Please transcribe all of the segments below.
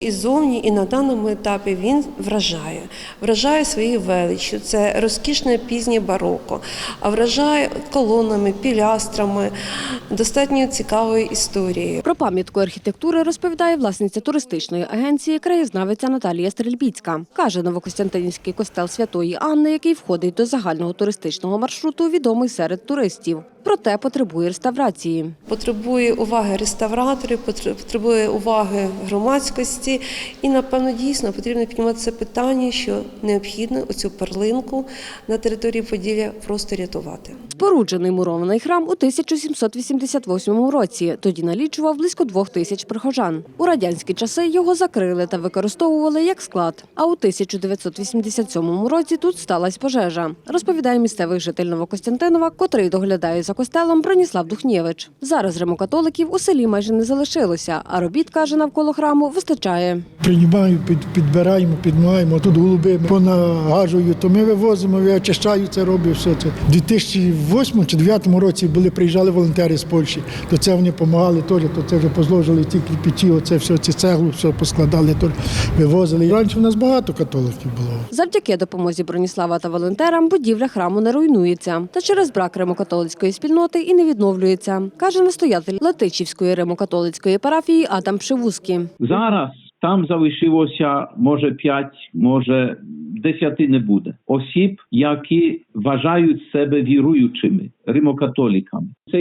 І зовні, і на даному етапі він вражає. Вражає своєю величчю. Це розкішне пізнє бароко, а вражає колонами, пілястрами, достатньо цікавою історією. Про пам'ятку архітектури розповідає власниця туристичної агенції краєзнавиця Наталія Стрельбіцька. Каже, Новокостянтинівський костел Святої Анни, який входить до загального туристичного маршруту, відомий серед туристів. Проте потребує реставрації. Потребує уваги реставраторів, потр- потребує уваги громадськості. І, напевно, дійсно потрібно піднімати це питання, що необхідно оцю перлинку на території Поділля просто рятувати. Споруджений мурований храм у 1788 році. Тоді налічував близько двох тисяч прихожан. У радянські часи його закрили та використовували як склад. А у 1987 році тут сталася пожежа. Розповідає місцевий житель Новокостянтинова, котрий доглядає за костелом Броніслав Духнєвич. Зараз римокатоликів у селі майже не залишилося, а робіт каже навколо храму вистачає. Приймаю, під, підбираємо, підмагаємо. Тут голуби понагажую, то ми вивозимо, я очищаю це, роблю все це. У 2008 чи 2009 році були, приїжджали волонтери з Польщі, то це вони допомагали теж, то це вже позложили ті кирпичі, оце все, ці цеглу, все поскладали, то вивозили. І раніше в нас багато католиків було. Завдяки допомозі Броніслава та волонтерам будівля храму не руйнується. Та через брак римокатолицької спільноти і не відновлюється, каже настоятель Латичівської римокатолицької парафії Адам Пшивузький. Зараз там залишилося може 5, може 10 не буде осіб, які вважають себе віруючими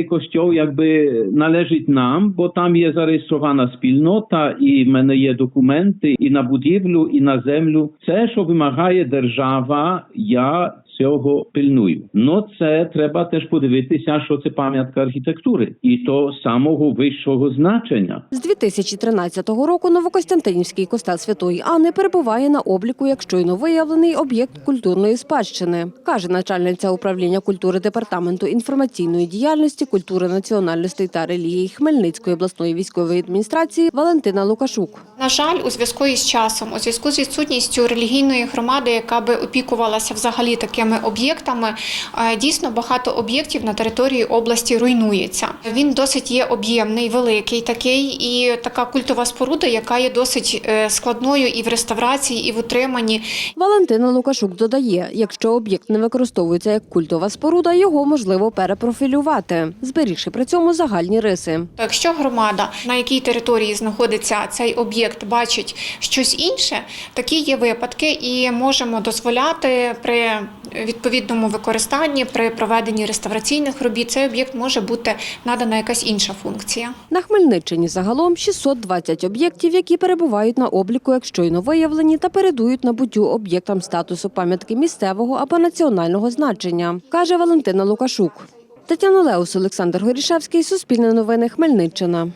костьол якби належить нам, бо там є зареєстрована спільнота, і в мене є документи і на будівлю, і на землю. Це, що вимагає держава, я цього пильную. Ну це треба теж подивитися, що це пам'ятка архітектури, і то самого вищого значення. З 2013 року Новокостянтинівський костел Святої Анни перебуває на обліку як щойно виявлений об'єкт культурної спадщини, каже начальниця управління культури департаменту інформаційної діяльності, культури національностей та релігії Хмельницької обласної військової адміністрації Валентина Лукашук. На жаль, у зв'язку із часом, у зв'язку з відсутністю релігійної громади, яка би опікувалася взагалі такими об'єктами, е, дійсно багато об'єктів на території області руйнується. Він досить є об'ємний, великий такий, і така культова споруда, яка є досить е, складною і в реставрації, і в утриманні. Валентина Лукашук додає, якщо об'єкт не використовується як культова споруда, його можливо перепрофілювати, зберігши при цьому загальні риси. Якщо громада, на якій території знаходиться цей об'єкт, бачить щось інше, такі є випадки, і можемо дозволяти при відповідному використанні, при проведенні реставраційних робіт, цей об'єкт може бути надана якась інша функція. На Хмельниччині загалом 620 об'єктів, які перебувають на обліку, як щойно виявлені, та передують набуттю об'єктам статусу пам'ятки місцевого або національного значення, каже Валентина Лукашук. Тетяна Леус, Олександр Горішевський, Суспільне новини, Хмельниччина.